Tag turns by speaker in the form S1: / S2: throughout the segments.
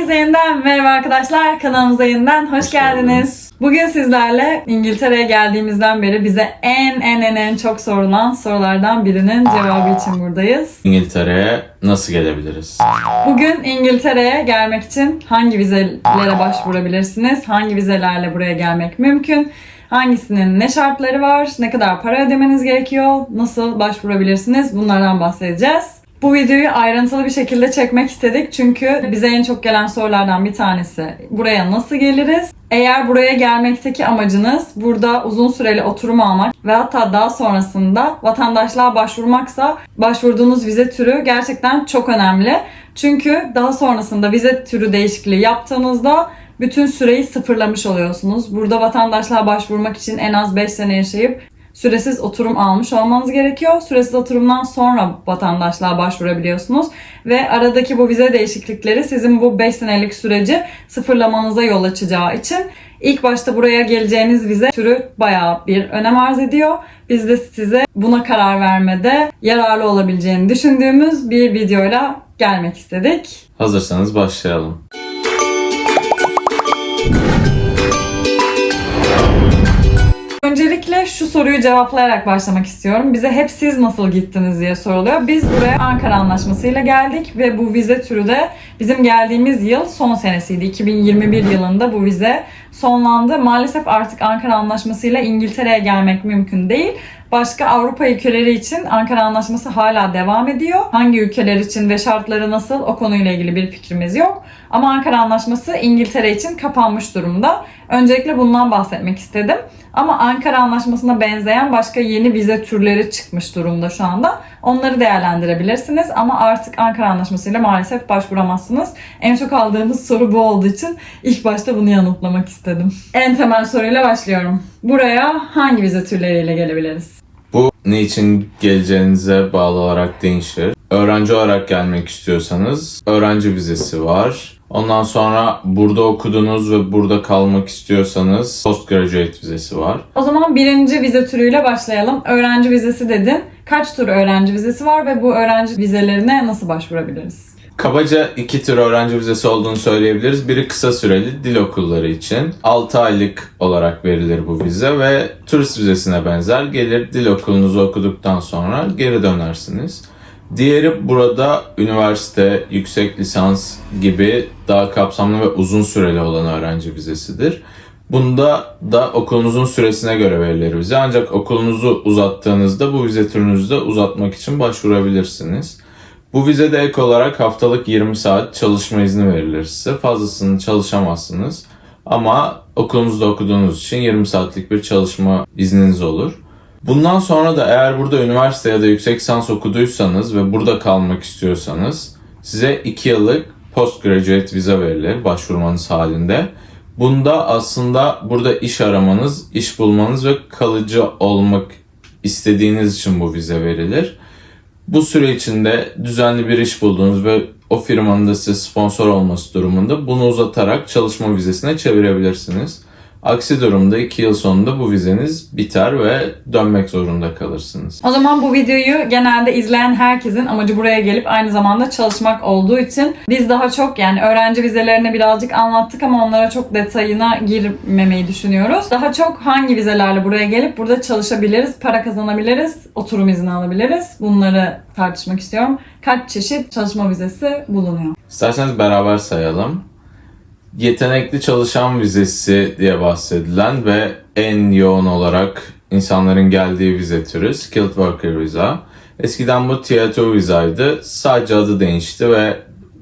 S1: Herkese yeniden merhaba arkadaşlar. Kanalımıza yeniden hoş,
S2: Hoş
S1: geldiniz.
S2: geldiniz.
S1: Bugün sizlerle İngiltere'ye geldiğimizden beri bize en en en en çok sorulan sorulardan birinin cevabı için buradayız.
S2: İngiltere'ye nasıl gelebiliriz?
S1: Bugün İngiltere'ye gelmek için hangi vizelere başvurabilirsiniz? Hangi vizelerle buraya gelmek mümkün? Hangisinin ne şartları var? Ne kadar para ödemeniz gerekiyor? Nasıl başvurabilirsiniz? Bunlardan bahsedeceğiz. Bu videoyu ayrıntılı bir şekilde çekmek istedik çünkü bize en çok gelen sorulardan bir tanesi buraya nasıl geliriz? Eğer buraya gelmekteki amacınız burada uzun süreli oturum almak ve hatta daha sonrasında vatandaşlığa başvurmaksa başvurduğunuz vize türü gerçekten çok önemli. Çünkü daha sonrasında vize türü değişikliği yaptığınızda bütün süreyi sıfırlamış oluyorsunuz. Burada vatandaşlığa başvurmak için en az 5 sene yaşayıp süresiz oturum almış olmanız gerekiyor. Süresiz oturumdan sonra vatandaşlığa başvurabiliyorsunuz. Ve aradaki bu vize değişiklikleri sizin bu 5 senelik süreci sıfırlamanıza yol açacağı için ilk başta buraya geleceğiniz vize türü bayağı bir önem arz ediyor. Biz de size buna karar vermede yararlı olabileceğini düşündüğümüz bir videoyla gelmek istedik.
S2: Hazırsanız başlayalım.
S1: Öncelikle şu soruyu cevaplayarak başlamak istiyorum. Bize hep siz nasıl gittiniz diye soruluyor. Biz buraya Ankara Anlaşması'yla geldik ve bu vize türü de bizim geldiğimiz yıl son senesiydi. 2021 yılında bu vize sonlandı. Maalesef artık Ankara Anlaşması'yla İngiltere'ye gelmek mümkün değil. Başka Avrupa ülkeleri için Ankara Anlaşması hala devam ediyor. Hangi ülkeler için ve şartları nasıl o konuyla ilgili bir fikrimiz yok. Ama Ankara Anlaşması İngiltere için kapanmış durumda. Öncelikle bundan bahsetmek istedim. Ama Ankara Anlaşması'na benzeyen başka yeni vize türleri çıkmış durumda şu anda. Onları değerlendirebilirsiniz ama artık Ankara Anlaşması'yla maalesef başvuramazsınız. En çok aldığımız soru bu olduğu için ilk başta bunu yanıtlamak istedim. En temel soruyla başlıyorum. Buraya hangi vize türleriyle gelebiliriz?
S2: Bu ne için geleceğinize bağlı olarak değişir. Öğrenci olarak gelmek istiyorsanız öğrenci vizesi var. Ondan sonra burada okudunuz ve burada kalmak istiyorsanız postgraduate vizesi var.
S1: O zaman birinci vize türüyle başlayalım. Öğrenci vizesi dedin. Kaç tür öğrenci vizesi var ve bu öğrenci vizelerine nasıl başvurabiliriz?
S2: Kabaca iki tür öğrenci vizesi olduğunu söyleyebiliriz. Biri kısa süreli dil okulları için. 6 aylık olarak verilir bu vize ve turist vizesine benzer. Gelir dil okulunuzu okuduktan sonra geri dönersiniz. Diğeri burada üniversite, yüksek lisans gibi daha kapsamlı ve uzun süreli olan öğrenci vizesidir. Bunda da okulunuzun süresine göre verilir vize. Ancak okulunuzu uzattığınızda bu vize türünüzü de uzatmak için başvurabilirsiniz. Bu vizede ek olarak haftalık 20 saat çalışma izni verilir size. Fazlasını çalışamazsınız. Ama okulunuzda okuduğunuz için 20 saatlik bir çalışma izniniz olur. Bundan sonra da eğer burada üniversite ya da yüksek lisans okuduysanız ve burada kalmak istiyorsanız size 2 yıllık postgraduate vize verilir başvurmanız halinde. Bunda aslında burada iş aramanız, iş bulmanız ve kalıcı olmak istediğiniz için bu vize verilir. Bu süre içinde düzenli bir iş bulduğunuz ve o firmanın da size sponsor olması durumunda bunu uzatarak çalışma vizesine çevirebilirsiniz. Aksi durumda 2 yıl sonunda bu vizeniz biter ve dönmek zorunda kalırsınız.
S1: O zaman bu videoyu genelde izleyen herkesin amacı buraya gelip aynı zamanda çalışmak olduğu için biz daha çok yani öğrenci vizelerini birazcık anlattık ama onlara çok detayına girmemeyi düşünüyoruz. Daha çok hangi vizelerle buraya gelip burada çalışabiliriz, para kazanabiliriz, oturum izni alabiliriz. Bunları tartışmak istiyorum. Kaç çeşit çalışma vizesi bulunuyor?
S2: İsterseniz beraber sayalım. Yetenekli çalışan vizesi diye bahsedilen ve en yoğun olarak insanların geldiği vize türü Skilled Worker Visa. Eskiden bu 2 vizaydı. Sadece adı değişti ve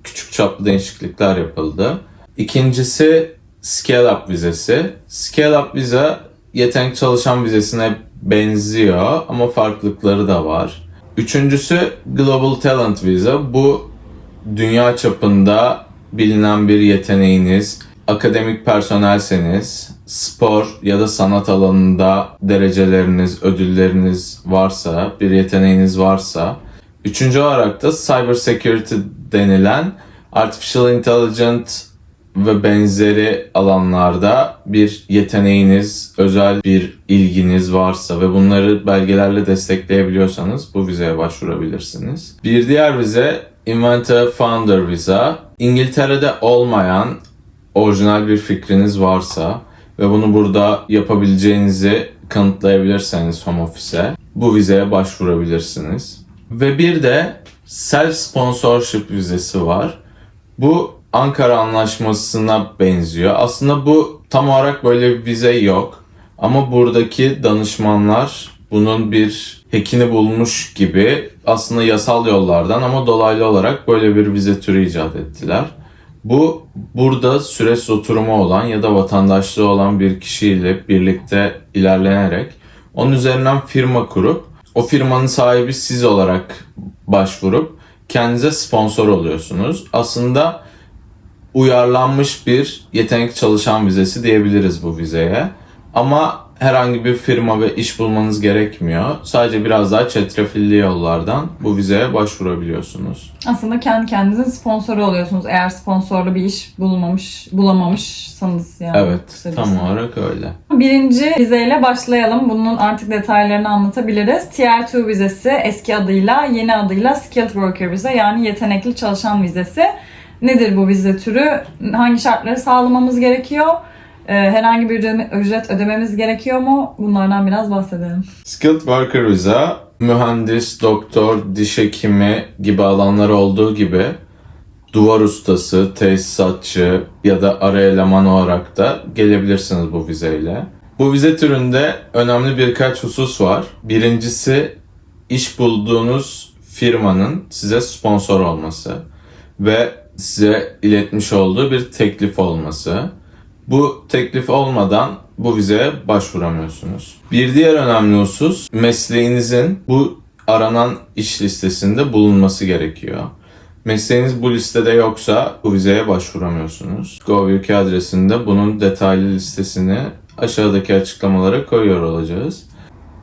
S2: küçük çaplı değişiklikler yapıldı. İkincisi Scale Up vizesi. Scale Up viza yetenek çalışan vizesine benziyor ama farklılıkları da var. Üçüncüsü Global Talent Visa. Bu dünya çapında bilinen bir yeteneğiniz, akademik personelseniz, spor ya da sanat alanında dereceleriniz, ödülleriniz varsa, bir yeteneğiniz varsa. Üçüncü olarak da cyber security denilen artificial intelligence ve benzeri alanlarda bir yeteneğiniz, özel bir ilginiz varsa ve bunları belgelerle destekleyebiliyorsanız bu vizeye başvurabilirsiniz. Bir diğer vize Inventor Founder Visa. İngiltere'de olmayan orijinal bir fikriniz varsa ve bunu burada yapabileceğinizi kanıtlayabilirseniz home office'e bu vizeye başvurabilirsiniz. Ve bir de self sponsorship vizesi var. Bu Ankara Anlaşması'na benziyor. Aslında bu tam olarak böyle bir vize yok. Ama buradaki danışmanlar bunun bir hekini bulmuş gibi aslında yasal yollardan ama dolaylı olarak böyle bir vize türü icat ettiler. Bu burada süresiz oturumu olan ya da vatandaşlığı olan bir kişiyle birlikte ilerlenerek onun üzerinden firma kurup o firmanın sahibi siz olarak başvurup kendinize sponsor oluyorsunuz. Aslında uyarlanmış bir yetenek çalışan vizesi diyebiliriz bu vizeye. Ama herhangi bir firma ve iş bulmanız gerekmiyor. Sadece biraz daha çetrefilli yollardan bu vizeye başvurabiliyorsunuz.
S1: Aslında kendi kendinizin sponsoru oluyorsunuz eğer sponsorlu bir iş bulmamış, bulamamışsanız yani.
S2: Evet,
S1: kısacası.
S2: tam olarak öyle.
S1: Birinci vizeyle başlayalım. Bunun artık detaylarını anlatabiliriz. Tier 2 vizesi eski adıyla, yeni adıyla Skilled Worker vize yani yetenekli çalışan vizesi. Nedir bu vize türü? Hangi şartları sağlamamız gerekiyor? Ee, herhangi bir ücret- ödememiz gerekiyor mu? Bunlardan biraz bahsedelim.
S2: Skilled Worker Visa, mühendis, doktor, diş hekimi gibi alanlar olduğu gibi duvar ustası, tesisatçı ya da ara eleman olarak da gelebilirsiniz bu vizeyle. Bu vize türünde önemli birkaç husus var. Birincisi iş bulduğunuz firmanın size sponsor olması ve size iletmiş olduğu bir teklif olması. Bu teklif olmadan bu vizeye başvuramıyorsunuz. Bir diğer önemli husus mesleğinizin bu aranan iş listesinde bulunması gerekiyor. Mesleğiniz bu listede yoksa bu vizeye başvuramıyorsunuz. Gov.uk adresinde bunun detaylı listesini aşağıdaki açıklamalara koyuyor olacağız.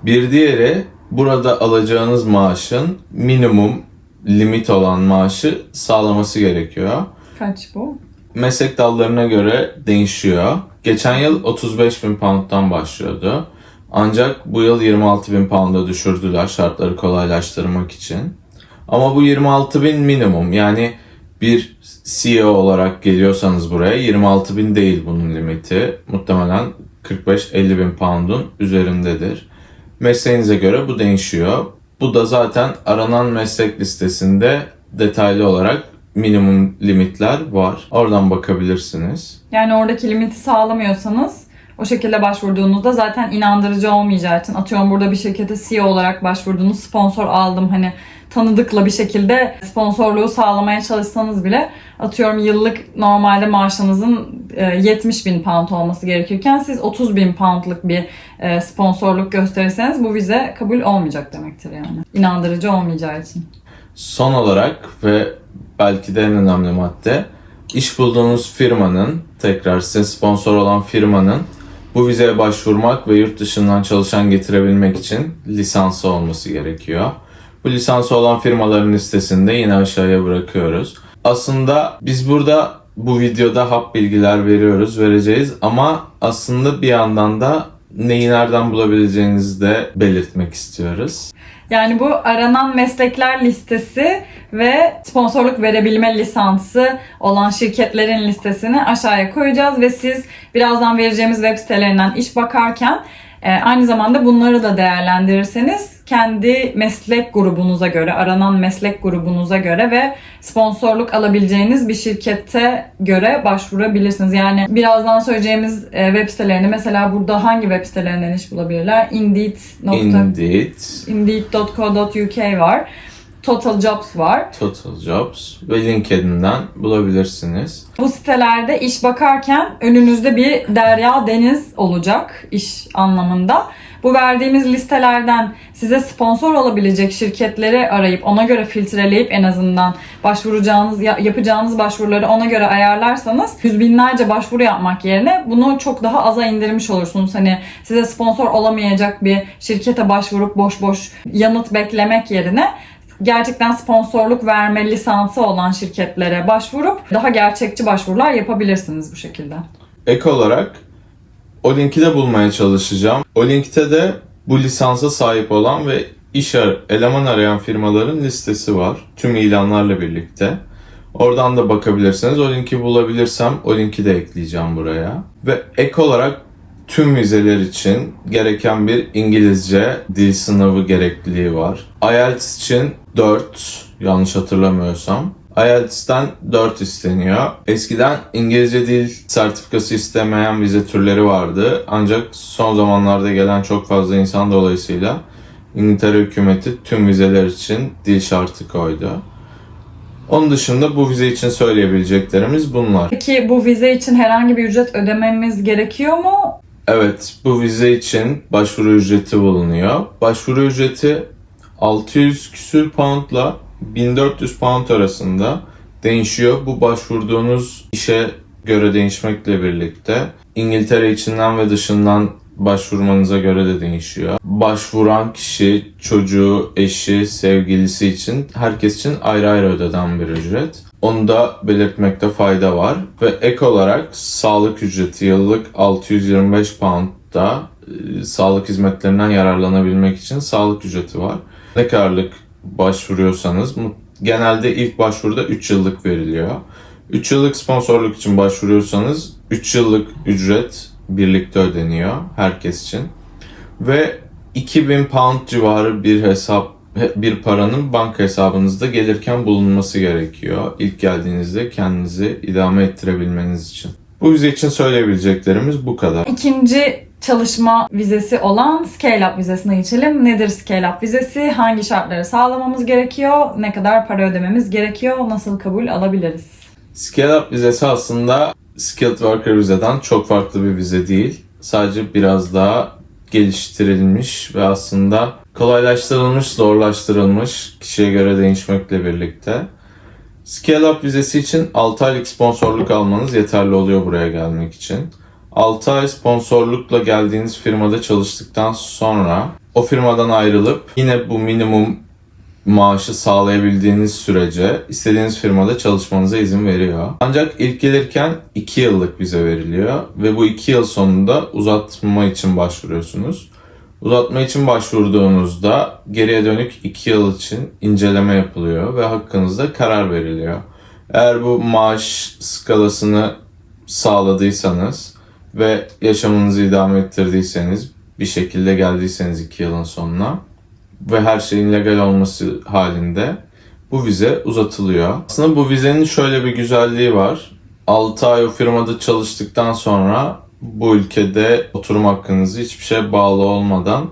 S2: Bir diğeri burada alacağınız maaşın minimum limit olan maaşı sağlaması gerekiyor
S1: Kaç bu?
S2: Meslek dallarına göre değişiyor. Geçen yıl 35 bin pound'dan başlıyordu. Ancak bu yıl 26 bin pound'a düşürdüler şartları kolaylaştırmak için. Ama bu 26 bin minimum yani bir CEO olarak geliyorsanız buraya 26 bin değil bunun limiti. Muhtemelen 45-50 bin pound'un üzerindedir. Mesleğinize göre bu değişiyor. Bu da zaten aranan meslek listesinde detaylı olarak minimum limitler var. Oradan bakabilirsiniz.
S1: Yani oradaki limiti sağlamıyorsanız o şekilde başvurduğunuzda zaten inandırıcı olmayacağı için atıyorum burada bir şirkete CEO olarak başvurdunuz sponsor aldım hani tanıdıkla bir şekilde sponsorluğu sağlamaya çalışsanız bile atıyorum yıllık normalde maaşınızın e, 70 bin pound olması gerekirken siz 30 bin poundlık bir e, sponsorluk gösterirseniz bu vize kabul olmayacak demektir yani. İnandırıcı olmayacağı için.
S2: Son olarak ve belki de en önemli madde iş bulduğunuz firmanın tekrar size sponsor olan firmanın bu vizeye başvurmak ve yurt dışından çalışan getirebilmek için lisansı olması gerekiyor. Bu lisansı olan firmaların listesini de yine aşağıya bırakıyoruz. Aslında biz burada bu videoda hap bilgiler veriyoruz, vereceğiz ama aslında bir yandan da neyi nereden bulabileceğinizi de belirtmek istiyoruz.
S1: Yani bu aranan meslekler listesi ve sponsorluk verebilme lisansı olan şirketlerin listesini aşağıya koyacağız ve siz birazdan vereceğimiz web sitelerinden iş bakarken aynı zamanda bunları da değerlendirirseniz kendi meslek grubunuza göre, aranan meslek grubunuza göre ve sponsorluk alabileceğiniz bir şirkete göre başvurabilirsiniz. Yani birazdan söyleyeceğimiz e, web sitelerini mesela burada hangi web sitelerinden iş bulabilirler? Indeed.
S2: Indeed,
S1: Indeed.co.uk var. Total Jobs var.
S2: Total Jobs ve LinkedIn'den bulabilirsiniz.
S1: Bu sitelerde iş bakarken önünüzde bir derya deniz olacak iş anlamında. Bu verdiğimiz listelerden size sponsor olabilecek şirketleri arayıp ona göre filtreleyip en azından başvuracağınız ya- yapacağınız başvuruları ona göre ayarlarsanız yüz binlerce başvuru yapmak yerine bunu çok daha aza indirmiş olursunuz. Hani size sponsor olamayacak bir şirkete başvurup boş boş yanıt beklemek yerine gerçekten sponsorluk verme lisansı olan şirketlere başvurup daha gerçekçi başvurular yapabilirsiniz bu şekilde.
S2: Ek olarak o linki de bulmaya çalışacağım. O linkte de bu lisansa sahip olan ve iş ar- eleman arayan firmaların listesi var. Tüm ilanlarla birlikte. Oradan da bakabilirsiniz. O linki bulabilirsem o linki de ekleyeceğim buraya. Ve ek olarak tüm vizeler için gereken bir İngilizce dil sınavı gerekliliği var. IELTS için 4 yanlış hatırlamıyorsam. IELTS'ten 4 isteniyor. Eskiden İngilizce dil sertifikası istemeyen vize türleri vardı. Ancak son zamanlarda gelen çok fazla insan dolayısıyla İngiltere hükümeti tüm vizeler için dil şartı koydu. Onun dışında bu vize için söyleyebileceklerimiz bunlar.
S1: Peki bu vize için herhangi bir ücret ödememiz gerekiyor mu?
S2: Evet, bu vize için başvuru ücreti bulunuyor. Başvuru ücreti 600 küsür poundla 1400 pound arasında değişiyor. Bu başvurduğunuz işe göre değişmekle birlikte İngiltere içinden ve dışından başvurmanıza göre de değişiyor. Başvuran kişi, çocuğu, eşi, sevgilisi için herkes için ayrı ayrı ödenen bir ücret. Onu da belirtmekte fayda var. Ve ek olarak sağlık ücreti yıllık 625 pound'da e, sağlık hizmetlerinden yararlanabilmek için sağlık ücreti var. Ne kadarlık başvuruyorsanız genelde ilk başvuruda 3 yıllık veriliyor. 3 yıllık sponsorluk için başvuruyorsanız 3 yıllık ücret birlikte ödeniyor herkes için. Ve 2000 pound civarı bir hesap bir paranın banka hesabınızda gelirken bulunması gerekiyor. İlk geldiğinizde kendinizi idame ettirebilmeniz için. Bu vize için söyleyebileceklerimiz bu kadar.
S1: İkinci çalışma vizesi olan Scale Up vizesine geçelim. Nedir Scale Up vizesi? Hangi şartları sağlamamız gerekiyor? Ne kadar para ödememiz gerekiyor? Nasıl kabul alabiliriz?
S2: Scale Up vizesi aslında Skilled Worker vizeden çok farklı bir vize değil. Sadece biraz daha geliştirilmiş ve aslında kolaylaştırılmış, zorlaştırılmış kişiye göre değişmekle birlikte. Scale Up vizesi için 6 aylık sponsorluk almanız yeterli oluyor buraya gelmek için. 6 ay sponsorlukla geldiğiniz firmada çalıştıktan sonra o firmadan ayrılıp yine bu minimum maaşı sağlayabildiğiniz sürece istediğiniz firmada çalışmanıza izin veriyor. Ancak ilk gelirken 2 yıllık vize veriliyor ve bu 2 yıl sonunda uzatma için başvuruyorsunuz. Uzatma için başvurduğunuzda geriye dönük 2 yıl için inceleme yapılıyor ve hakkınızda karar veriliyor. Eğer bu maaş skalasını sağladıysanız ve yaşamınızı idame ettirdiyseniz bir şekilde geldiyseniz 2 yılın sonuna ve her şeyin legal olması halinde bu vize uzatılıyor. Aslında bu vizenin şöyle bir güzelliği var. 6 ay o firmada çalıştıktan sonra bu ülkede oturum hakkınızı hiçbir şeye bağlı olmadan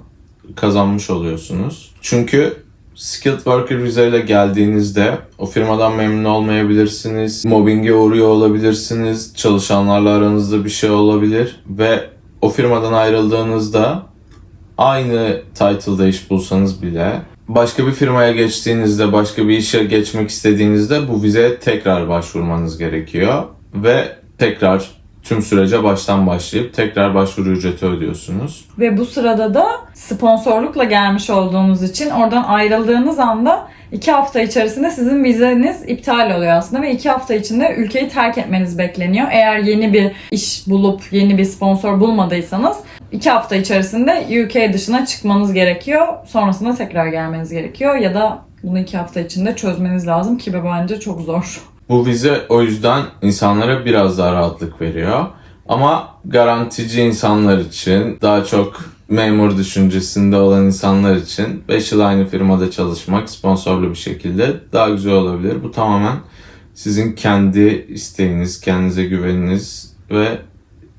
S2: kazanmış oluyorsunuz. Çünkü skilled worker vizeyle geldiğinizde o firmadan memnun olmayabilirsiniz, mobbinge uğruyor olabilirsiniz, çalışanlarla aranızda bir şey olabilir ve o firmadan ayrıldığınızda aynı title'da iş bulsanız bile başka bir firmaya geçtiğinizde, başka bir işe geçmek istediğinizde bu vizeye tekrar başvurmanız gerekiyor ve tekrar tüm sürece baştan başlayıp tekrar başvuru ücreti ödüyorsunuz.
S1: Ve bu sırada da sponsorlukla gelmiş olduğunuz için oradan ayrıldığınız anda iki hafta içerisinde sizin vizeniz iptal oluyor aslında ve iki hafta içinde ülkeyi terk etmeniz bekleniyor. Eğer yeni bir iş bulup yeni bir sponsor bulmadıysanız iki hafta içerisinde UK dışına çıkmanız gerekiyor. Sonrasında tekrar gelmeniz gerekiyor ya da bunu iki hafta içinde çözmeniz lazım ki bence çok zor.
S2: Bu vize o yüzden insanlara biraz daha rahatlık veriyor. Ama garantici insanlar için, daha çok memur düşüncesinde olan insanlar için 5 yıl aynı firmada çalışmak sponsorlu bir şekilde daha güzel olabilir. Bu tamamen sizin kendi isteğiniz, kendinize güveniniz ve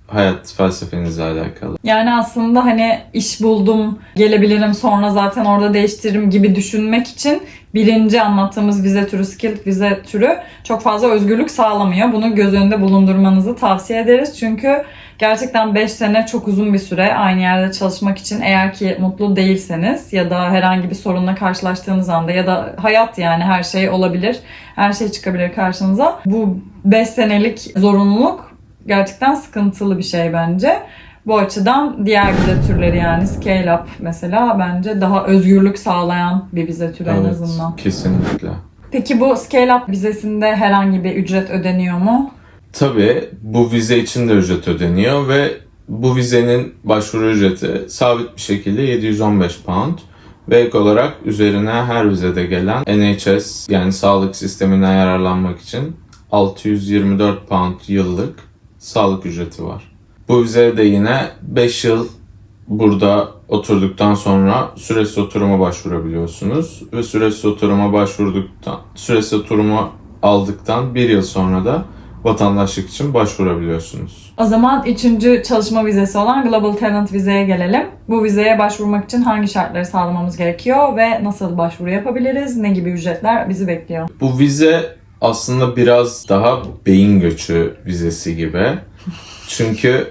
S2: hayat felsefenizle alakalı.
S1: Yani aslında hani iş buldum, gelebilirim sonra zaten orada değiştiririm gibi düşünmek için birinci anlattığımız vize türü, skilled vize türü çok fazla özgürlük sağlamıyor. Bunu göz önünde bulundurmanızı tavsiye ederiz. Çünkü gerçekten 5 sene çok uzun bir süre aynı yerde çalışmak için eğer ki mutlu değilseniz ya da herhangi bir sorunla karşılaştığınız anda ya da hayat yani her şey olabilir. Her şey çıkabilir karşınıza. Bu 5 senelik zorunluluk gerçekten sıkıntılı bir şey bence. Bu açıdan diğer vize türleri yani scale up mesela bence daha özgürlük sağlayan bir vize türü en azından.
S2: kesinlikle.
S1: Peki bu scale up vizesinde herhangi bir ücret ödeniyor mu?
S2: Tabii bu vize için de ücret ödeniyor ve bu vizenin başvuru ücreti sabit bir şekilde 715 pound. Ve ek olarak üzerine her vizede gelen NHS yani sağlık sisteminden yararlanmak için 624 pound yıllık sağlık ücreti var. Bu vizeye de yine 5 yıl burada oturduktan sonra süresiz oturuma başvurabiliyorsunuz. Ve süresiz oturuma başvurduktan, süresiz oturumu aldıktan bir yıl sonra da vatandaşlık için başvurabiliyorsunuz.
S1: O zaman üçüncü çalışma vizesi olan Global Talent vizeye gelelim. Bu vizeye başvurmak için hangi şartları sağlamamız gerekiyor ve nasıl başvuru yapabiliriz? Ne gibi ücretler bizi bekliyor?
S2: Bu vize aslında biraz daha beyin göçü vizesi gibi. Çünkü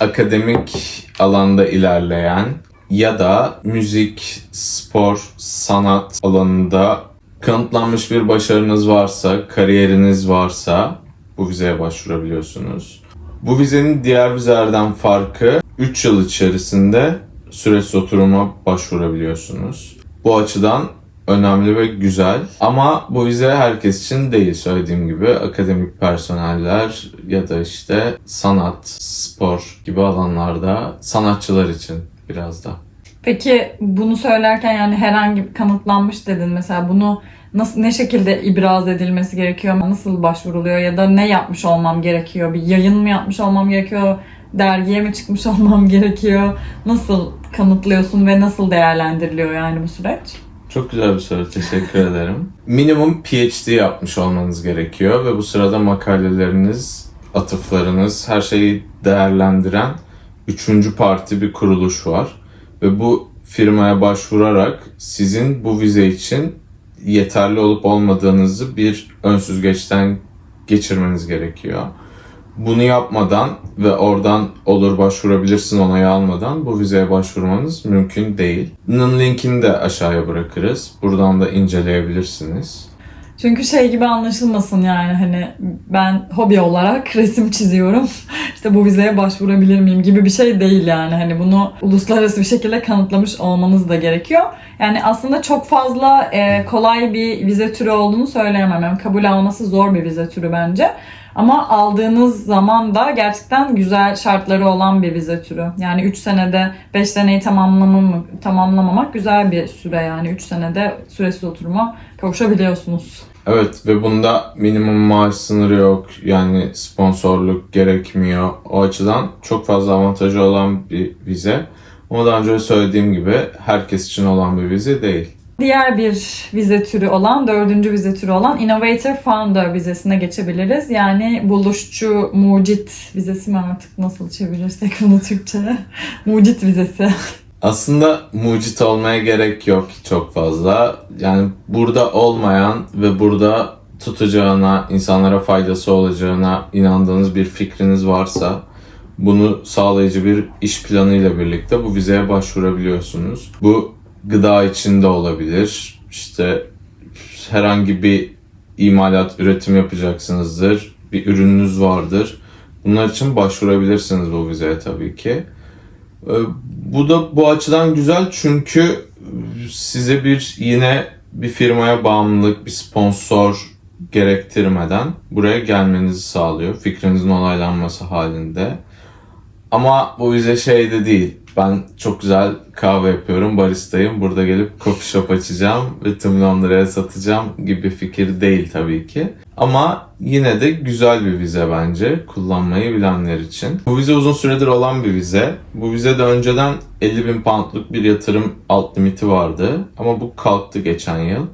S2: akademik alanda ilerleyen ya da müzik, spor, sanat alanında kanıtlanmış bir başarınız varsa, kariyeriniz varsa bu vizeye başvurabiliyorsunuz. Bu vizenin diğer vizelerden farkı 3 yıl içerisinde süresiz oturuma başvurabiliyorsunuz. Bu açıdan önemli ve güzel. Ama bu vize herkes için değil söylediğim gibi. Akademik personeller ya da işte sanat, spor gibi alanlarda sanatçılar için biraz da.
S1: Peki bunu söylerken yani herhangi bir kanıtlanmış dedin mesela bunu nasıl ne şekilde ibraz edilmesi gerekiyor? Nasıl başvuruluyor ya da ne yapmış olmam gerekiyor? Bir yayın mı yapmış olmam gerekiyor? Dergiye mi çıkmış olmam gerekiyor? Nasıl kanıtlıyorsun ve nasıl değerlendiriliyor yani bu süreç?
S2: Çok güzel bir soru. Teşekkür ederim. Minimum PhD yapmış olmanız gerekiyor ve bu sırada makaleleriniz, atıflarınız, her şeyi değerlendiren üçüncü parti bir kuruluş var. Ve bu firmaya başvurarak sizin bu vize için yeterli olup olmadığınızı bir ön süzgeçten geçirmeniz gerekiyor. Bunu yapmadan ve oradan olur başvurabilirsin onayı almadan bu vizeye başvurmanız mümkün değil. Bunun linkini de aşağıya bırakırız. Buradan da inceleyebilirsiniz.
S1: Çünkü şey gibi anlaşılmasın yani hani ben hobi olarak resim çiziyorum. işte bu vizeye başvurabilir miyim gibi bir şey değil yani. Hani bunu uluslararası bir şekilde kanıtlamış olmanız da gerekiyor. Yani aslında çok fazla e, kolay bir vize türü olduğunu söyleyemem. Yani kabul alması zor bir vize türü bence. Ama aldığınız zaman da gerçekten güzel şartları olan bir vize türü. Yani 3 senede 5 seneyi tamamlamam, tamamlamamak güzel bir süre yani. 3 senede süresiz oturuma kavuşabiliyorsunuz.
S2: Evet ve bunda minimum maaş sınırı yok. Yani sponsorluk gerekmiyor. O açıdan çok fazla avantajı olan bir vize. Ama daha önce söylediğim gibi herkes için olan bir vize değil.
S1: Diğer bir vize türü olan, dördüncü vize türü olan Innovator Founder vizesine geçebiliriz. Yani buluşçu, mucit vizesi mi artık nasıl çevirirsek bunu Türkçe'ye? mucit vizesi.
S2: Aslında mucit olmaya gerek yok çok fazla. Yani burada olmayan ve burada tutacağına, insanlara faydası olacağına inandığınız bir fikriniz varsa bunu sağlayıcı bir iş planıyla birlikte bu vizeye başvurabiliyorsunuz. Bu gıda içinde olabilir. İşte herhangi bir imalat, üretim yapacaksınızdır. Bir ürününüz vardır. Bunlar için başvurabilirsiniz bu vizeye tabii ki. Ee, Bu da bu açıdan güzel çünkü size bir yine bir firmaya bağımlılık, bir sponsor gerektirmeden buraya gelmenizi sağlıyor. Fikrinizin onaylanması halinde. Ama bu bize şey de değil. Ben çok güzel kahve yapıyorum, baristayım. Burada gelip coffee shop açacağım ve tüm Londra'ya satacağım gibi fikir değil tabii ki. Ama yine de güzel bir vize bence kullanmayı bilenler için. Bu vize uzun süredir olan bir vize. Bu vizede önceden 50 bin poundluk bir yatırım alt limiti vardı. Ama bu kalktı geçen yıl.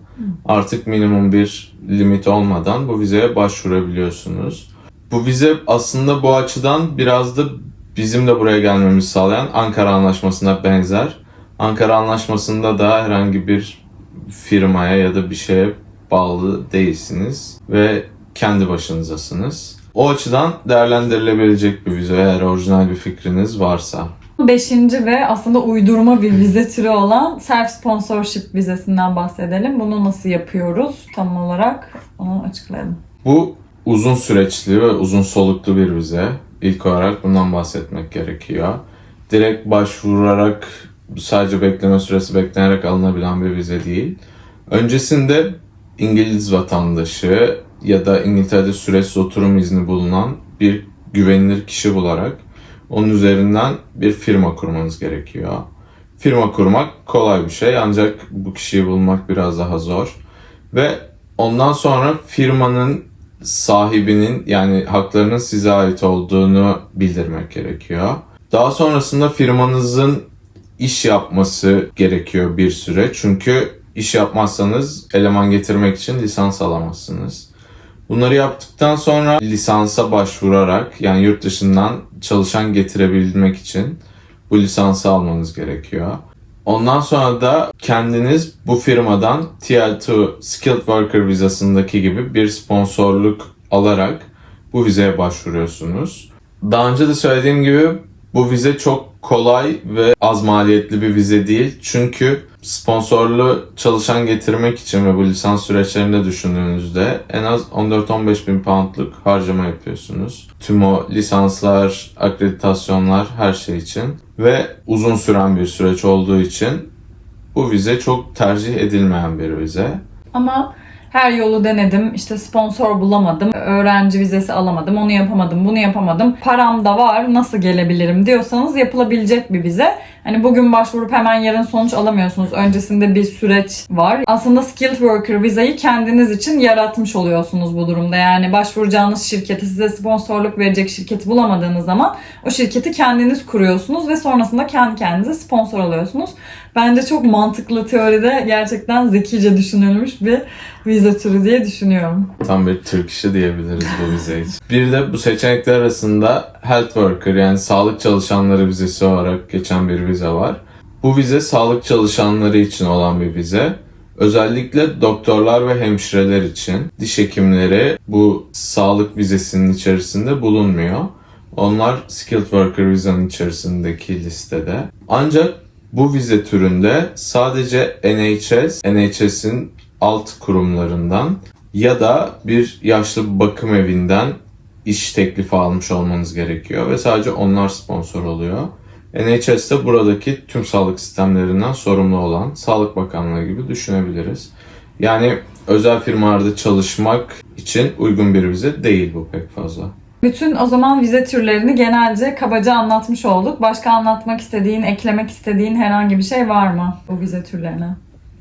S2: Artık minimum bir limit olmadan bu vizeye başvurabiliyorsunuz. Bu vize aslında bu açıdan biraz da bizim de buraya gelmemizi sağlayan Ankara Anlaşması'na benzer. Ankara Anlaşması'nda da herhangi bir firmaya ya da bir şeye bağlı değilsiniz ve kendi başınızasınız. O açıdan değerlendirilebilecek bir vize eğer orijinal bir fikriniz varsa.
S1: Beşinci ve aslında uydurma bir vize türü olan self sponsorship vizesinden bahsedelim. Bunu nasıl yapıyoruz tam olarak onu açıklayalım.
S2: Bu uzun süreçli ve uzun soluklu bir vize. İlk olarak bundan bahsetmek gerekiyor. Direkt başvurarak sadece bekleme süresi beklenerek alınabilen bir vize değil. Öncesinde İngiliz vatandaşı ya da İngiltere'de süresiz oturum izni bulunan bir güvenilir kişi bularak onun üzerinden bir firma kurmanız gerekiyor. firma kurmak kolay bir şey ancak bu kişiyi bulmak biraz daha zor. Ve ondan sonra firmanın sahibinin yani haklarının size ait olduğunu bildirmek gerekiyor. Daha sonrasında firmanızın iş yapması gerekiyor bir süre. Çünkü iş yapmazsanız eleman getirmek için lisans alamazsınız. Bunları yaptıktan sonra lisansa başvurarak yani yurt dışından çalışan getirebilmek için bu lisansı almanız gerekiyor. Ondan sonra da kendiniz bu firmadan TL2 Skilled Worker vizasındaki gibi bir sponsorluk alarak bu vizeye başvuruyorsunuz. Daha önce de söylediğim gibi bu vize çok kolay ve az maliyetli bir vize değil. Çünkü sponsorlu çalışan getirmek için ve bu lisans süreçlerinde düşündüğünüzde en az 14-15 bin poundluk harcama yapıyorsunuz. Tüm o lisanslar, akreditasyonlar her şey için ve uzun süren bir süreç olduğu için bu vize çok tercih edilmeyen bir vize.
S1: Ama her yolu denedim. İşte sponsor bulamadım. Öğrenci vizesi alamadım. Onu yapamadım. Bunu yapamadım. Param da var. Nasıl gelebilirim diyorsanız yapılabilecek bir vize. Hani bugün başvurup hemen yarın sonuç alamıyorsunuz. Öncesinde bir süreç var. Aslında skilled worker vizayı kendiniz için yaratmış oluyorsunuz bu durumda. Yani başvuracağınız şirketi size sponsorluk verecek şirketi bulamadığınız zaman o şirketi kendiniz kuruyorsunuz ve sonrasında kendi kendinize sponsor alıyorsunuz. Bence çok mantıklı teoride gerçekten zekice düşünülmüş bir vize türü diye düşünüyorum.
S2: Tam bir Türk işi diyebiliriz bu vize için. Bir de bu seçenekler arasında health worker yani sağlık çalışanları vizesi olarak geçen bir vize var. Bu vize sağlık çalışanları için olan bir vize. Özellikle doktorlar ve hemşireler için diş hekimleri bu sağlık vizesinin içerisinde bulunmuyor. Onlar skilled worker visanın içerisindeki listede. Ancak bu vize türünde sadece NHS, NHS'in alt kurumlarından ya da bir yaşlı bakım evinden iş teklifi almış olmanız gerekiyor ve sadece onlar sponsor oluyor. NHS de buradaki tüm sağlık sistemlerinden sorumlu olan Sağlık Bakanlığı gibi düşünebiliriz. Yani özel firmalarda çalışmak için uygun bir vize değil bu pek fazla.
S1: Bütün o zaman vize türlerini genelce kabaca anlatmış olduk. Başka anlatmak istediğin, eklemek istediğin herhangi bir şey var mı bu vize türlerine?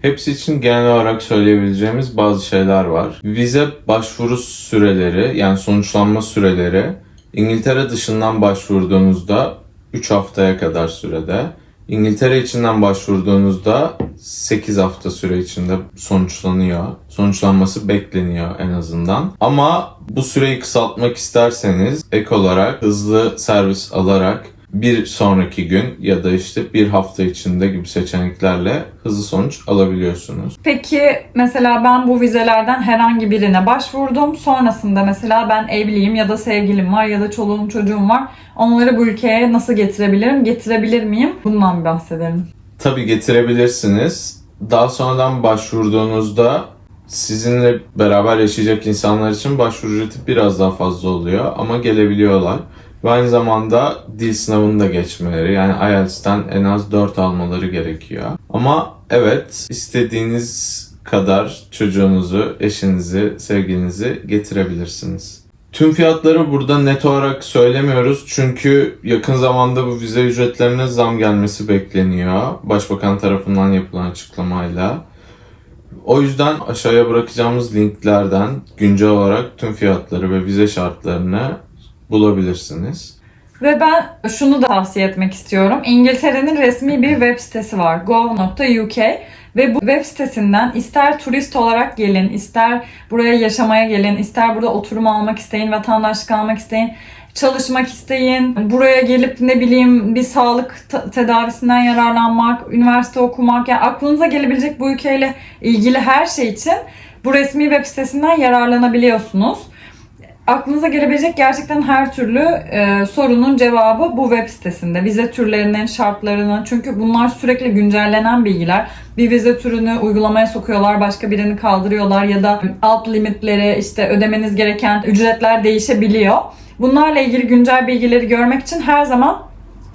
S2: Hepsi için genel olarak söyleyebileceğimiz bazı şeyler var. Vize başvuru süreleri yani sonuçlanma süreleri İngiltere dışından başvurduğunuzda 3 haftaya kadar sürede. İngiltere içinden başvurduğunuzda 8 hafta süre içinde sonuçlanıyor. Sonuçlanması bekleniyor en azından. Ama bu süreyi kısaltmak isterseniz ek olarak hızlı servis alarak bir sonraki gün ya da işte bir hafta içinde gibi seçeneklerle hızlı sonuç alabiliyorsunuz.
S1: Peki mesela ben bu vizelerden herhangi birine başvurdum. Sonrasında mesela ben evliyim ya da sevgilim var ya da çoluğum çocuğum var. Onları bu ülkeye nasıl getirebilirim? Getirebilir miyim? Bundan bir bahsedelim.
S2: Tabii getirebilirsiniz. Daha sonradan başvurduğunuzda sizinle beraber yaşayacak insanlar için başvuru ücreti biraz daha fazla oluyor ama gelebiliyorlar. Ve aynı zamanda dil sınavını da geçmeleri yani IELTS'ten en az 4 almaları gerekiyor. Ama evet istediğiniz kadar çocuğunuzu, eşinizi, sevgilinizi getirebilirsiniz. Tüm fiyatları burada net olarak söylemiyoruz çünkü yakın zamanda bu vize ücretlerine zam gelmesi bekleniyor. Başbakan tarafından yapılan açıklamayla. O yüzden aşağıya bırakacağımız linklerden güncel olarak tüm fiyatları ve vize şartlarını bulabilirsiniz.
S1: Ve ben şunu da tavsiye etmek istiyorum. İngiltere'nin resmi bir web sitesi var. gov.uk ve bu web sitesinden ister turist olarak gelin, ister buraya yaşamaya gelin, ister burada oturum almak isteyin, vatandaşlık almak isteyin, çalışmak isteyin, buraya gelip ne bileyim bir sağlık tedavisinden yararlanmak, üniversite okumak, yani aklınıza gelebilecek bu ülkeyle ilgili her şey için bu resmi web sitesinden yararlanabiliyorsunuz aklınıza gelebilecek gerçekten her türlü e, sorunun cevabı bu web sitesinde. Vize türlerinin, şartlarını çünkü bunlar sürekli güncellenen bilgiler. Bir vize türünü uygulamaya sokuyorlar, başka birini kaldırıyorlar ya da alt limitleri, işte ödemeniz gereken ücretler değişebiliyor. Bunlarla ilgili güncel bilgileri görmek için her zaman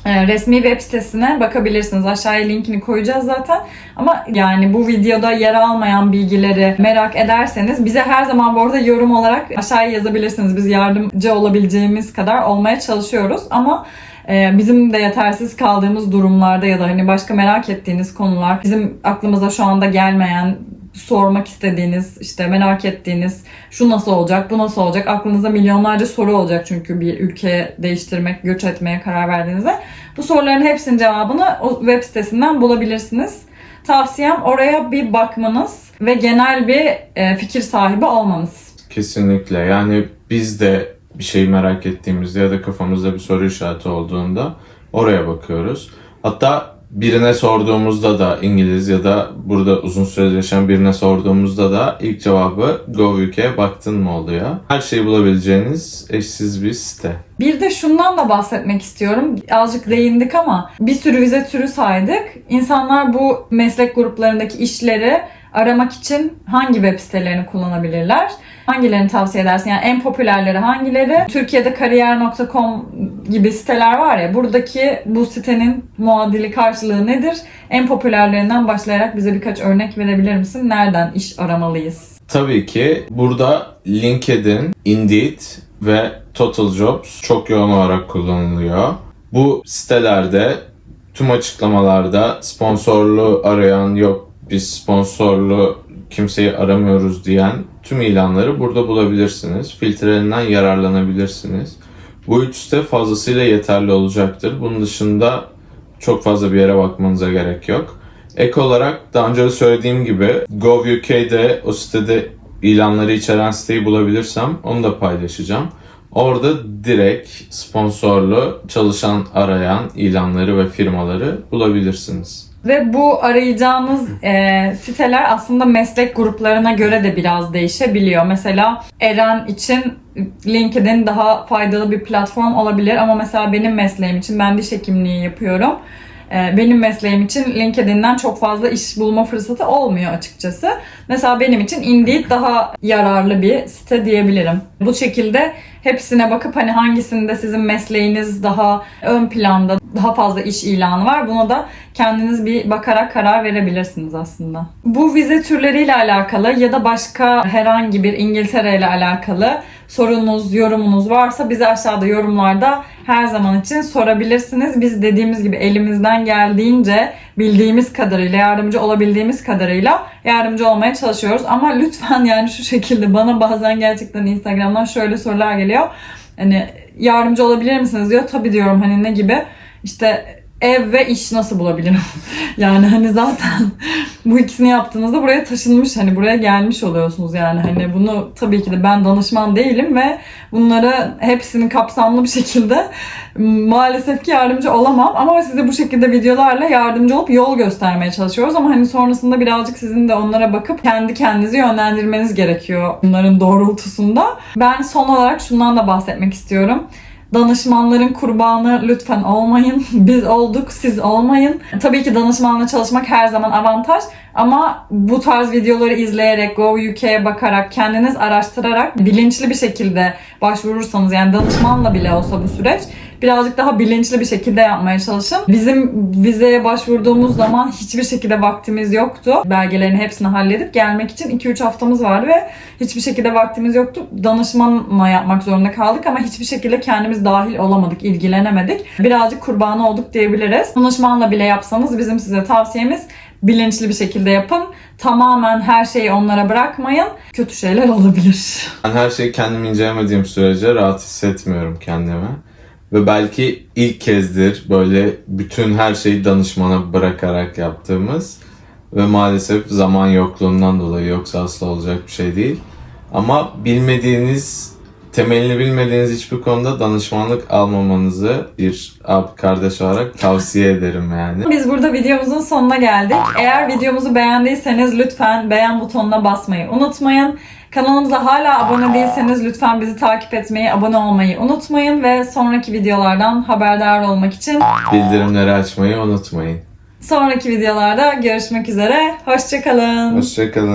S1: resmi web sitesine bakabilirsiniz. Aşağıya linkini koyacağız zaten. Ama yani bu videoda yer almayan bilgileri merak ederseniz bize her zaman bu arada yorum olarak aşağıya yazabilirsiniz. Biz yardımcı olabileceğimiz kadar olmaya çalışıyoruz. Ama e, bizim de yetersiz kaldığımız durumlarda ya da hani başka merak ettiğiniz konular, bizim aklımıza şu anda gelmeyen sormak istediğiniz, işte merak ettiğiniz şu nasıl olacak, bu nasıl olacak, aklınızda milyonlarca soru olacak çünkü bir ülke değiştirmek, göç etmeye karar verdiğinizde. Bu soruların hepsinin cevabını o web sitesinden bulabilirsiniz. Tavsiyem oraya bir bakmanız ve genel bir e, fikir sahibi olmanız.
S2: Kesinlikle. Yani biz de bir şey merak ettiğimizde ya da kafamızda bir soru işareti olduğunda oraya bakıyoruz. Hatta birine sorduğumuzda da İngiliz ya da burada uzun süre yaşayan birine sorduğumuzda da ilk cevabı GovUK'ye baktın mı oluyor. Her şeyi bulabileceğiniz eşsiz bir site.
S1: Bir de şundan da bahsetmek istiyorum. Azıcık değindik ama bir sürü vize türü saydık. İnsanlar bu meslek gruplarındaki işleri aramak için hangi web sitelerini kullanabilirler? Hangilerini tavsiye edersin? Yani en popülerleri hangileri? Türkiye'de kariyer.com gibi siteler var ya. Buradaki bu sitenin muadili karşılığı nedir? En popülerlerinden başlayarak bize birkaç örnek verebilir misin? Nereden iş aramalıyız?
S2: Tabii ki burada LinkedIn, Indeed ve Total Jobs çok yoğun olarak kullanılıyor. Bu sitelerde tüm açıklamalarda sponsorlu arayan yok biz sponsorlu kimseyi aramıyoruz diyen tüm ilanları burada bulabilirsiniz. Filtrelerinden yararlanabilirsiniz. Bu üç site fazlasıyla yeterli olacaktır. Bunun dışında çok fazla bir yere bakmanıza gerek yok. Ek olarak daha önce de söylediğim gibi GovUK'de o sitede ilanları içeren siteyi bulabilirsem onu da paylaşacağım. Orada direkt sponsorlu çalışan arayan ilanları ve firmaları bulabilirsiniz.
S1: Ve bu arayacağınız e, siteler aslında meslek gruplarına göre de biraz değişebiliyor. Mesela Eren için LinkedIn daha faydalı bir platform olabilir ama mesela benim mesleğim için ben diş hekimliği yapıyorum. E, benim mesleğim için LinkedIn'den çok fazla iş bulma fırsatı olmuyor açıkçası. Mesela benim için Indeed daha yararlı bir site diyebilirim. Bu şekilde hepsine bakıp hani hangisinde sizin mesleğiniz daha ön planda, daha fazla iş ilanı var. Buna da kendiniz bir bakarak karar verebilirsiniz aslında. Bu vize türleriyle alakalı ya da başka herhangi bir İngiltere ile alakalı sorunuz, yorumunuz varsa bize aşağıda yorumlarda her zaman için sorabilirsiniz. Biz dediğimiz gibi elimizden geldiğince bildiğimiz kadarıyla, yardımcı olabildiğimiz kadarıyla yardımcı olmaya çalışıyoruz. Ama lütfen yani şu şekilde bana bazen gerçekten Instagram'dan şöyle sorular geliyor. Hani yardımcı olabilir misiniz diyor. Tabii diyorum hani ne gibi. İşte ev ve iş nasıl bulabilirim? yani hani zaten bu ikisini yaptığınızda buraya taşınmış hani buraya gelmiş oluyorsunuz yani hani bunu tabii ki de ben danışman değilim ve bunları hepsini kapsamlı bir şekilde maalesef ki yardımcı olamam ama size bu şekilde videolarla yardımcı olup yol göstermeye çalışıyoruz ama hani sonrasında birazcık sizin de onlara bakıp kendi kendinizi yönlendirmeniz gerekiyor bunların doğrultusunda. Ben son olarak şundan da bahsetmek istiyorum. Danışmanların kurbanı lütfen olmayın. Biz olduk, siz olmayın. Tabii ki danışmanla çalışmak her zaman avantaj. Ama bu tarz videoları izleyerek, Go UK'ye bakarak, kendiniz araştırarak bilinçli bir şekilde başvurursanız yani danışmanla bile olsa bu süreç birazcık daha bilinçli bir şekilde yapmaya çalışın. Bizim vizeye başvurduğumuz zaman hiçbir şekilde vaktimiz yoktu. Belgelerin hepsini halledip gelmek için 2-3 haftamız vardı ve hiçbir şekilde vaktimiz yoktu. Danışmanla yapmak zorunda kaldık ama hiçbir şekilde kendimiz dahil olamadık, ilgilenemedik. Birazcık kurbanı olduk diyebiliriz. Danışmanla bile yapsanız bizim size tavsiyemiz bilinçli bir şekilde yapın. Tamamen her şeyi onlara bırakmayın. Kötü şeyler olabilir.
S2: Ben her şeyi kendim incelemediğim sürece rahat hissetmiyorum kendimi. Ve belki ilk kezdir böyle bütün her şeyi danışmana bırakarak yaptığımız ve maalesef zaman yokluğundan dolayı yoksa asla olacak bir şey değil. Ama bilmediğiniz, temelini bilmediğiniz hiçbir konuda danışmanlık almamanızı bir abi kardeş olarak tavsiye ederim yani.
S1: Biz burada videomuzun sonuna geldik. Eğer videomuzu beğendiyseniz lütfen beğen butonuna basmayı unutmayın. Kanalımıza hala abone değilseniz lütfen bizi takip etmeyi, abone olmayı unutmayın ve sonraki videolardan haberdar olmak için
S2: Bildirimleri açmayı unutmayın.
S1: sonraki videolarda görüşmek üzere. Hoşçakalın.
S2: Hoşçakalın.